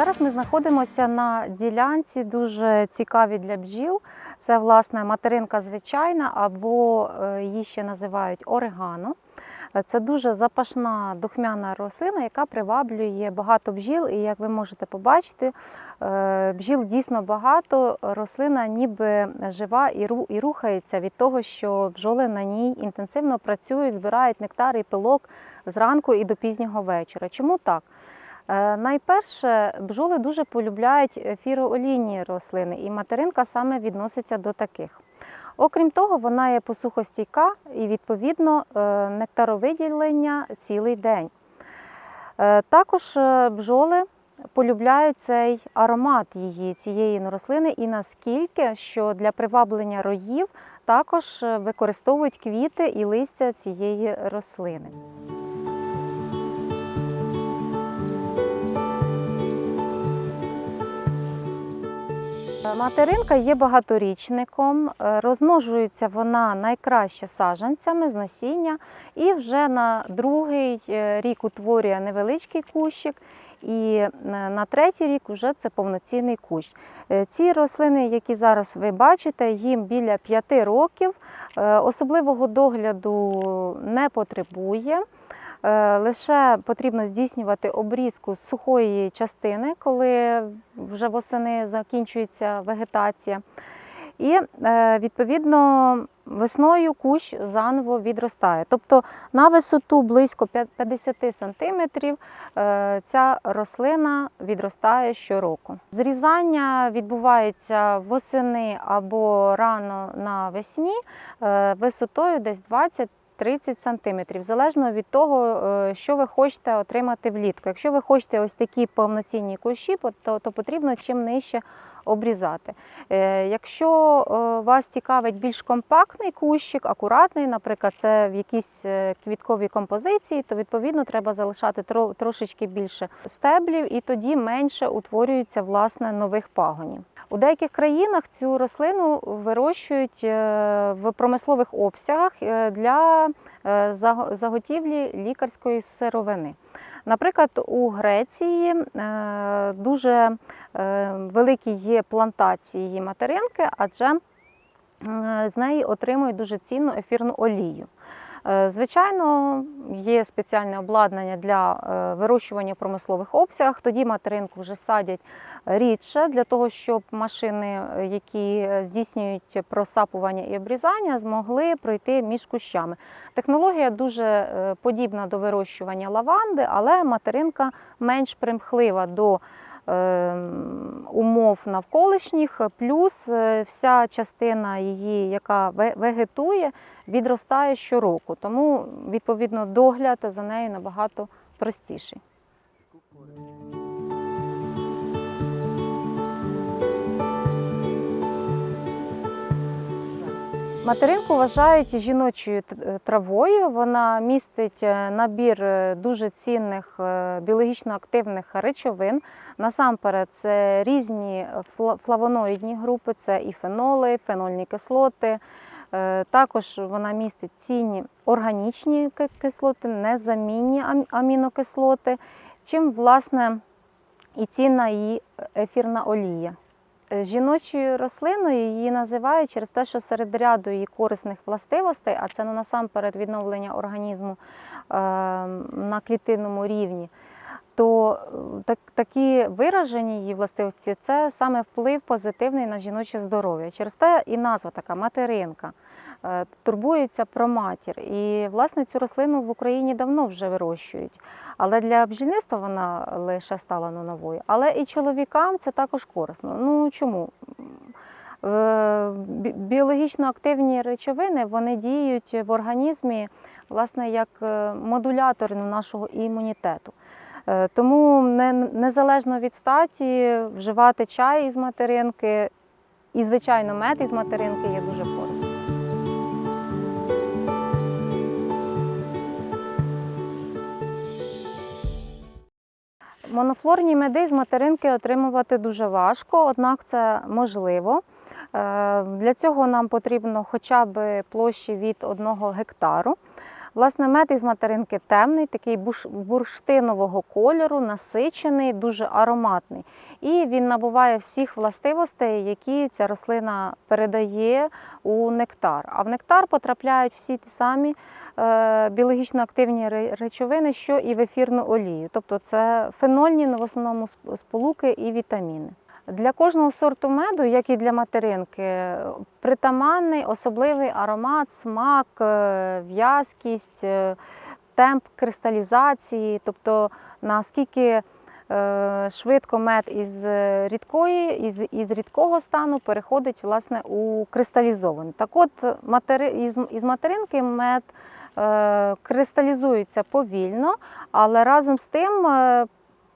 Зараз ми знаходимося на ділянці дуже цікавій для бджіл. Це власне материнка звичайна, або е, її ще називають орегано. Це дуже запашна духмяна рослина, яка приваблює багато бджіл. І як ви можете побачити, е, бджіл дійсно багато. Рослина ніби жива і рухається від того, що бджоли на ній інтенсивно працюють, збирають нектар і пилок зранку і до пізнього вечора. Чому так? Е, Найперше, бджоли дуже полюбляють ефіроолійні рослини, і материнка саме відноситься до таких. Окрім того, вона є посухостійка і, відповідно, е, нектаровиділення цілий день. Е, Також е, бджоли полюбляють цей аромат її, цієї рослини, і наскільки, що для приваблення роїв також е, використовують квіти і листя цієї рослини. Материнка є багаторічником, е, розмножується вона найкраще саджанцями з насіння і вже на другий е, рік утворює невеличкий кущик, і е, на третій рік вже це повноцінний кущ. Е, Ці рослини, які зараз ви бачите, їм біля 5 років, е, особливого догляду не потребує. Е, Лише потрібно здійснювати обрізку сухої частини, коли вже восени закінчується вегетація. І е, відповідно весною кущ заново відростає. Тобто на висоту близько 50 см ця рослина відростає щороку. Зрізання відбувається восени або рано навесні е, висотою десь 20 30 см, залежно від того, е, що ви хочете отримати влітку. Якщо ви хочете ось такі повноцінні кущі, то, то потрібно чим нижче обрізати. Е, Якщо е, вас цікавить більш компактний кущик, акуратний, наприклад, це в якійсь квітковій композиції, то відповідно треба залишати трошечки більше стеблів, і тоді менше утворюється власне нових пагонів. У деяких країнах цю рослину вирощують е, в промислових обсягах е, для е, заготівлі лікарської сировини. Наприклад, у Греції дуже великі є плантації материнки, адже з неї отримують дуже цінну ефірну олію. Е, Звичайно, є спеціальне обладнання для е, вирощування в промислових обсягах. Тоді материнку вже садять рідше для того, щоб машини, е, які здійснюють просапування і обрізання, змогли пройти між кущами. Технологія дуже подібна до вирощування лаванди, але материнка менш примхлива до умов навколишніх, плюс е, вся частина її, яка вегетує, відростає щороку. Тому, відповідно, догляд за нею набагато простіший. Материнку вважають жіночою е, травою. Вона містить е, набір е, дуже цінних біологічно активних речовин. Насамперед, це різні флавоноїдні групи, це і феноли, фенольні кислоти. Також вона містить цінні органічні кислоти, незамінні амінокислоти, чим власне і цінна її ефірна олія. Е, Жіночою рослиною її називають через те, що серед ряду її корисних властивостей, а це ну, насамперед відновлення організму е, на клітинному рівні, то е, так, такі виражені її властивості це саме вплив позитивний на жіноче здоров'я. Через те і назва така материнка. е, Турбується про матір. І, власне, цю рослину в Україні давно вже вирощують. Але для бджільництва вона лише стала ну, новою. Але і чоловікам це також корисно. Ну чому? Е, Біологічно активні речовини вони діють в організмі власне, як модулятори нашого імунітету. Е, Тому незалежно від статі вживати чай із материнки і, звичайно, мед із материнки є дуже корисно. Монофлорні меди з материнки отримувати дуже важко, однак це можливо. Е, Для цього нам потрібно хоча б площі від 1 гектару. Власне, мед із материнки темний, такий бурштинового кольору, насичений, дуже ароматний. І він набуває всіх властивостей, які ця рослина передає у нектар. А в нектар потрапляють всі ті самі е, біологічно активні речовини, що і в ефірну олію. Тобто це фенольні ну, в основному сполуки і вітаміни. Для кожного сорту меду, як і для материнки, притаманний особливий аромат, смак, е, в'язкість, е, темп кристалізації, тобто наскільки е, швидко мед із рідкої, із, із рідкого стану переходить власне у кристалізований. Так от матери, із, материнки мед кристалізується повільно, але разом з тим,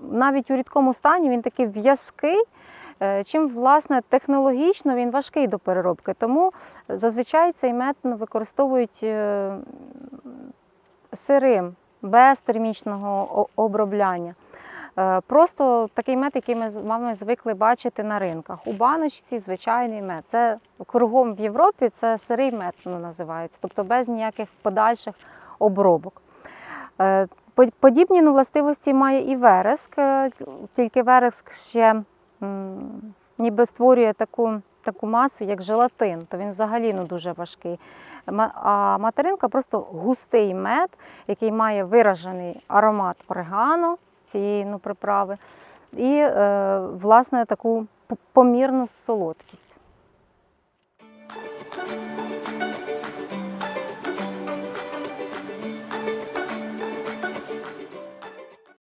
навіть у рідкому стані він такий в'язкий. Е, Чим власне технологічно він важкий до переробки, тому зазвичай цей мед ну, використовують е, сирим, без термічного обробляння. Е, Просто такий мед, який ми з вами звикли бачити на ринках. У баночці звичайний мед. Це кругом в Європі це сирий мед ну, називається, тобто без ніяких подальших обробок. Подібні ну, властивості має і вереск, тільки вереск ще ніби створює таку, таку масу, як желатин, то він взагалі ну, дуже важкий. А материнка просто густий мед, який має виражений аромат орегано, цієї ну, приправи, і е, власне таку помірну солодкість.